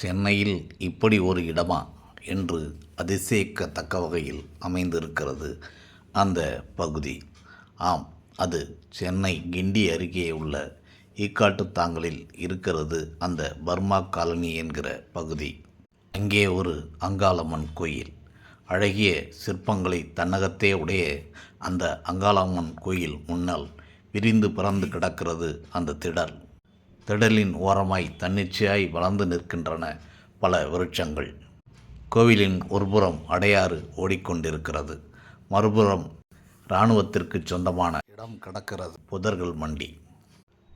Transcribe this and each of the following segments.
சென்னையில் இப்படி ஒரு இடமா என்று அதிசயிக்கத்தக்க வகையில் அமைந்திருக்கிறது அந்த பகுதி. ஆம் அது சென்னை கிண்டி அருகே உள்ள ஈக்காட்டுத்தாங்கலில் இருக்கிறது அந்த பர்மா காலனி என்கிற பகுதி. அங்கே ஒரு அங்காளம்மன் கோயில். அழகிய சிற்பங்களை தன்னகத்தே உடைய அந்த அங்காளம்மன் கோயில் முன்னால் விரிந்து பறந்து கிடக்கிறது அந்த திடல். திடலின் ஓரமாய் தன்னிச்சையாய் வளர்ந்து நிற்கின்றன பல விருட்சங்கள். கோவிலின் ஒருபுறம் அடையாறு ஓடிக்கொண்டிருக்கிறது. மறுபுறம் இராணுவத்திற்கு சொந்தமான இடம் கிடக்கிறது. புதர்கள் மண்டி.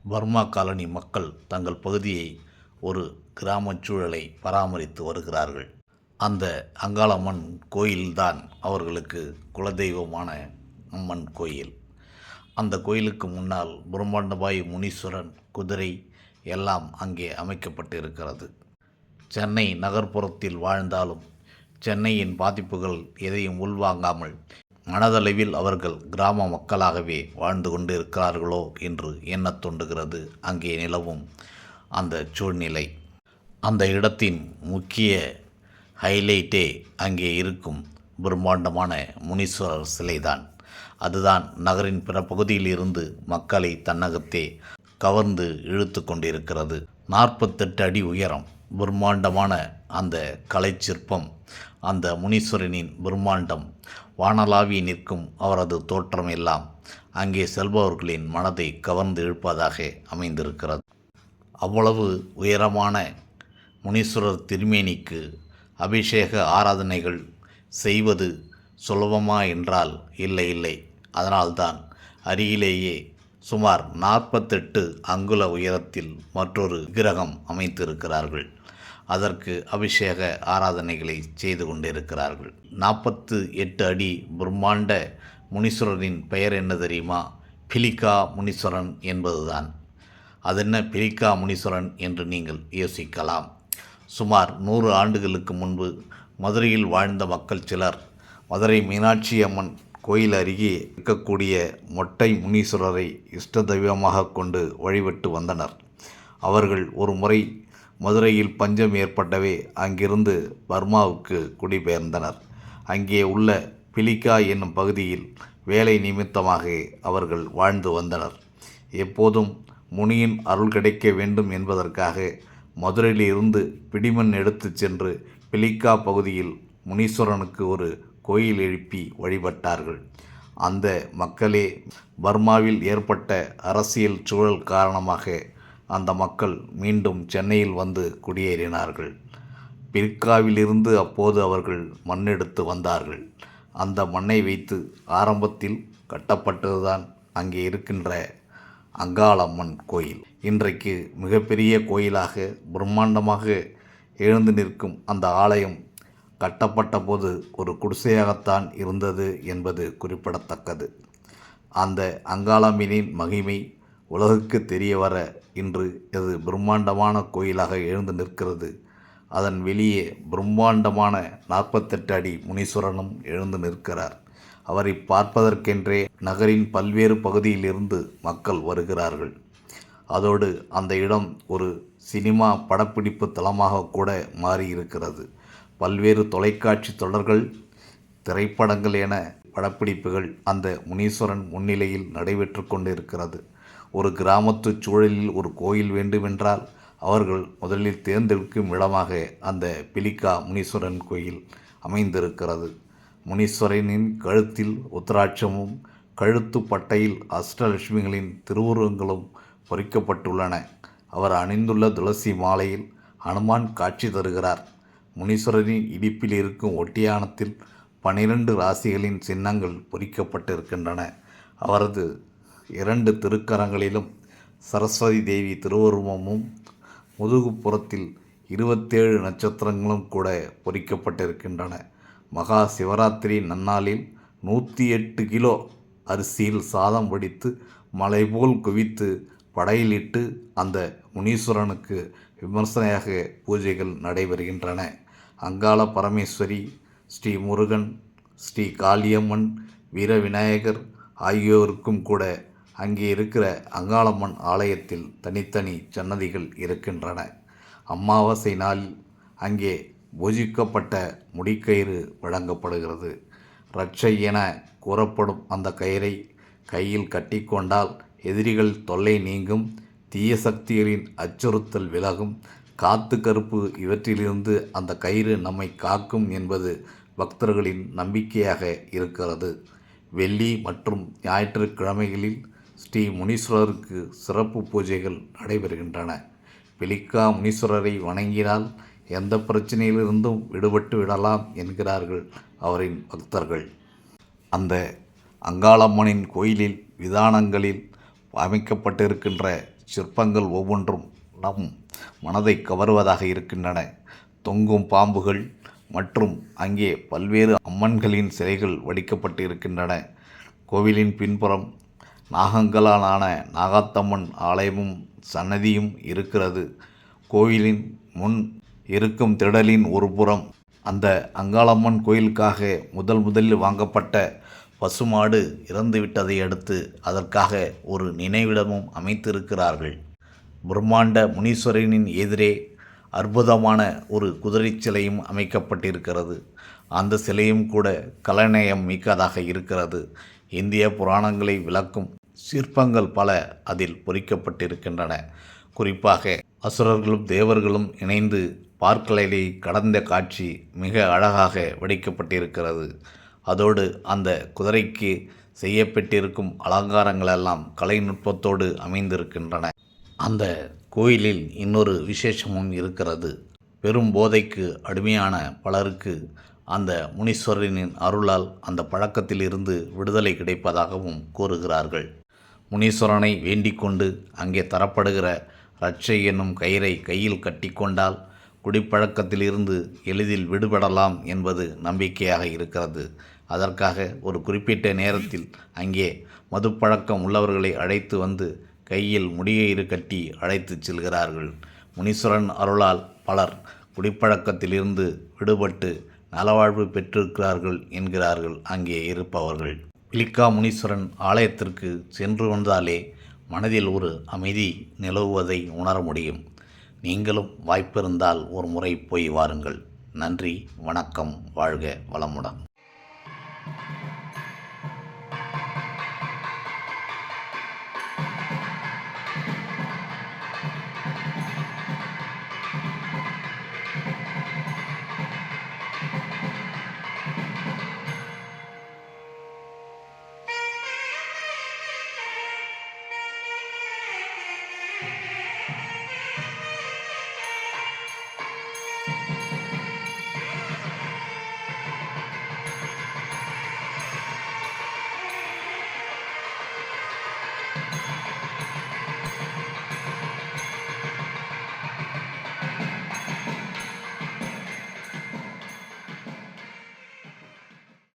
பர்மா காலனி மக்கள் தங்கள் பகுதியை ஒரு கிராமச் சூழலை பராமரித்து வருகிறார்கள். அந்த அங்காளம்மன் கோயில்தான் அவர்களுக்கு குலதெய்வமான அம்மன் கோயில். அந்த கோயிலுக்கு முன்னால் பிரம்மாண்டபாய் முனீஸ்வரன் குதிரை எல்லாம் அங்கே அமைக்கப்பட்டு இருக்கிறது சென்னை நகர்ப்புறத்தில் வாழ்ந்தாலும் சென்னையின் பாதிப்புகள் எதையும் உள்வாங்காமல் மனதளவில் அவர்கள் கிராம மக்களாகவே வாழ்ந்து கொண்டு இருக்கிறார்களோ என்று எண்ணத் தோன்றுகிறது. அங்கே நிலவும் அந்த சூழ்நிலை அந்த இடத்தின் முக்கிய ஹைலைட்டே அங்கே இருக்கும் பிரம்மாண்டமான முனீஸ்வரர் சிலைதான். அதுதான் நகரின் பிற பகுதியில் இருந்து மக்களை தன்னகத்தே கவர்ந்து இழுத்து கொண்டிருக்கிறது. நாற்பத்தெட்டு அடி உயரம் பிரம்மாண்டமான அந்த கலைச்சிற்பம் அந்த முனீஸ்வரனின் பிரம்மாண்டம். வானலாவி நிற்கும் அவரது தோற்றம் எல்லாம் அங்கே செல்பவர்களின் மனதை கவர்ந்து இழுப்பதாக அமைந்திருக்கிறது. அவ்வளவு உயரமான முனீஸ்வரர் திருமேனிக்கு அபிஷேக ஆராதனைகள் செய்வது சுலபமா என்றால் இல்லை இல்லை. அதனால்தான் அருகிலேயே சுமார் நாற்பத்தெட்டு அங்குல உயரத்தில் மற்றொரு விக்கிரகம் அமைத்திருக்கிறார்கள். அதற்கு அபிஷேக ஆராதனைகளை செய்து கொண்டிருக்கிறார்கள். நாற்பத்து எட்டு அடி பிரம்மாண்ட முனீஸ்வரரின் பெயர் என்ன தெரியுமா? பிலிகா முனீஸ்வரன் என்பதுதான். அதென்ன பிலிகா முனீஸ்வரன் என்று நீங்கள் யோசிக்கலாம். சுமார் நூறு ஆண்டுகளுக்கு முன்பு மதுரையில் வாழ்ந்த மக்கள் சிலர் மதுரை மீனாட்சி அம்மன் கோயில் அருகே இருக்கக்கூடிய மொட்டை முனீஸ்வரரை இஷ்ட தெய்வமாக கொண்டு வழிபட்டு வந்தனர். அவர்கள் ஒரு முறை மதுரையில் பஞ்சம் ஏற்பட்டவே அங்கிருந்து பர்மாவுக்கு குடிபெயர்ந்தனர். அங்கே உள்ள பிலிகா என்னும் பகுதியில் வேலை நிமித்தமாக அவர்கள் வாழ்ந்து வந்தனர். எப்போதும் முனியின் அருள் கிடைக்க வேண்டும் என்பதற்காக மதுரையிலிருந்து பிடிமண் எடுத்துச் சென்று பிலிக்கா பகுதியில் முனீஸ்வரனுக்கு ஒரு கோயில் எழுப்பி வழிபட்டார்கள். அந்த மக்களே பர்மாவில் ஏற்பட்ட அரசியல் சூழல் காரணமாக அந்த மக்கள் மீண்டும் சென்னையில் வந்து குடியேறினார்கள். பிற்காவிலிருந்து அப்போது அவர்கள் மண்ணெடுத்து வந்தார்கள். அந்த மண்ணை வைத்து ஆரம்பத்தில் கட்டப்பட்டதுதான் அங்கே இருக்கின்ற அங்காளம்மன் கோயில். இன்றைக்கு மிகப்பெரிய கோயிலாக பிரம்மாண்டமாக எழுந்து நிற்கும் அந்த ஆலயம் கட்டப்பட்ட போது ஒரு குடிசையாகத்தான் இருந்தது என்பது குறிப்பிடத்தக்கது. அந்த அங்காளம்மனின் மகிமை உலகுக்கு தெரிய வர இன்று இது பிரம்மாண்டமான கோயிலாக எழுந்து நிற்கிறது. அதன் வெளியே பிரம்மாண்டமான நாற்பத்தெட்டு அடி முனீஸ்வரனும் எழுந்து நிற்கிறார். அவரை பார்ப்பதற்கென்றே நகரின் பல்வேறு பகுதியிலிருந்து மக்கள் வருகிறார்கள். அதோடு அந்த இடம் ஒரு சினிமா படப்பிடிப்பு தளமாக கூட மாறியிருக்கிறது. பல்வேறு தொலைக்காட்சி தொடர்கள் திரைப்படங்கள் என படப்பிடிப்புகள் அந்த முனீஸ்வரன் முன்னிலையில் நடைபெற்று கொண்டிருக்கிறது. ஒரு கிராமத்து சூழலில் ஒரு கோயில் வேண்டுமென்றால் அவர்கள் முதலில் தேர்ந்தெடுக்கும் இடமாக அந்த பிலிக்கா முனீஸ்வரன் கோயில் அமைந்திருக்கிறது. முனீஸ்வரனின் கழுத்தில் உத்தராட்சமும் கழுத்து பட்டையில் அஷ்டலட்சுமிகளின் திருவுருவங்களும் பொறிக்கப்பட்டுள்ளன. அவர் அணிந்துள்ள துளசி மாலையில் ஹனுமான் காட்சி தருகிறார். முனீஸ்வரரின் இடிப்பில் இருக்கும் ஒட்டியானத்தில் பனிரெண்டு ராசிகளின் சின்னங்கள் பொறிக்கப்பட்டிருக்கின்றன. அவரது இரண்டு திருக்கரங்களிலும் சரஸ்வதி தேவி திருவுருவமும் முதுகுப்புறத்தில் இருபத்தேழு நட்சத்திரங்களும் கூட பொறிக்கப்பட்டிருக்கின்றன. மகா சிவராத்திரி நன்னாளில் நூற்றி எட்டு கிலோ அரிசியில் சாதம் வடித்து மலை போல் குவித்து படையிலிட்டு அந்த முனீஸ்வரனுக்கு விமர்சனையாக பூஜைகள் நடைபெறுகின்றன. அங்காள பரமேஸ்வரி ஸ்ரீ முருகன் ஸ்ரீ காளியம்மன் வீர விநாயகர் ஆகியோருக்கும் கூட அங்கே இருக்கிற அங்காளம்மன் ஆலயத்தில் தனித்தனி சன்னதிகள் இருக்கின்றன. அமாவாசை நாளில் அங்கே பூஜிக்கப்பட்ட முடிக்கயிறு வழங்கப்படுகிறது. ரட்சை என கூறப்படும் அந்த கயிறை கையில் கட்டிக்கொண்டால் எதிரிகள் தொல்லை நீங்கும் தீய சக்திகளின் அச்சுறுத்தல் விலகும் காத்து கருப்பு இவற்றிலிருந்து அந்த கயிறு நம்மை காக்கும் என்பது பக்தர்களின் நம்பிக்கையாக இருக்கிறது. வெள்ளி மற்றும் ஞாயிற்றுக்கிழமைகளில் ஸ்ரீ முனீஸ்வரருக்கு சிறப்பு பூஜைகள் நடைபெறுகின்றன. பிலிக்கா முனீஸ்வரரை வணங்கினால் எந்த பிரச்சனையிலிருந்தும் விடுபட்டு விடலாம் என்கிறார்கள் அவரின் பக்தர்கள். அந்த அங்காளம்மனின் கோயிலில் விதானங்களில் அமைக்கப்பட்டிருக்கின்ற சிற்பங்கள் ஒவ்வொன்றும் நம் மனதை கவருவதாக இருக்கின்றன. தொங்கும் பாம்புகள் மற்றும் அங்கே பல்வேறு அம்மன்களின் சிலைகள் வடிக்கப்பட்டு இருக்கின்றன கோவிலின் பின்புறம் நாகங்களாலான நாகாத்தம்மன் ஆலயமும் சன்னதியும் இருக்கிறது. கோவிலின் முன் இருக்கும் திடலின் ஒரு புறம் அந்த அங்காளம்மன் கோயிலுக்காக முதல் முதலில் வாங்கப்பட்ட பசுமாடு இறந்துவிட்டதை அடுத்து அதற்காக ஒரு நினைவிடமும் அமைத்திருக்கிறார்கள். பிரம்மாண்ட முனீஸ்வரனின் எதிரே அற்புதமான ஒரு குதிரை சிலையும் அமைக்கப்பட்டிருக்கிறது. அந்த சிலையும் கூட கலநேயம் மிக்கதாக இருக்கிறது. இந்திய புராணங்களை விளக்கும் சிற்பங்கள் பல அதில் பொறிக்கப்பட்டிருக்கின்றன. குறிப்பாக அசுரர்களும் தேவர்களும் இணைந்து பார்க்கலையை கடந்த காட்சி மிக அழகாக வடிக்கப்பட்டிருக்கிறது. அதோடு அந்த குதிரைக்கு செய்யப்பட்டிருக்கும் அலங்காரங்களெல்லாம் கலைநுட்பத்தோடு அமைந்திருக்கின்றன. அந்த கோயிலில் இன்னொரு விசேஷமும் இருக்கிறது. பெரும் போதைக்கு அடிமையான பலருக்கு அந்த முனீஸ்வரனின் அருளால் அந்த பழக்கத்திலிருந்து விடுதலை கிடைப்பதாகவும் கூறுகிறார்கள். முனீஸ்வரனை வேண்டிக் கொண்டு அங்கே தரப்படுகிற ரட்சை என்னும் கயிறை கையில் கட்டிக்கொண்டால் குடிப்பழக்கத்திலிருந்து எளிதில் விடுபடலாம் என்பது நம்பிக்கையாக இருக்கிறது. அதற்காக ஒரு குறிப்பிட்ட நேரத்தில் அங்கே மதுப்பழக்கம் உள்ளவர்களை அழைத்து வந்து கையில் முடியயிறு கட்டி அழைத்துச் செல்கிறார்கள். முனீஸ்வரன் அருளால் பலர் குடிப்பழக்கத்திலிருந்து விடுபட்டு நலவாழ்வு பெற்றிருக்கிறார்கள் என்கிறார்கள். அங்கே இருப்பவர்கள். பிலிக்கா முனீஸ்வரன் ஆலயத்திற்கு சென்று வந்தாலே மனதில் ஒரு அமைதி நிலவுவதை உணர முடியும். நீங்களும் வாய்ப்பிருந்தால் ஒரு முறை போய் வாருங்கள். நன்றி வணக்கம் வாழ்க வளமுடன்.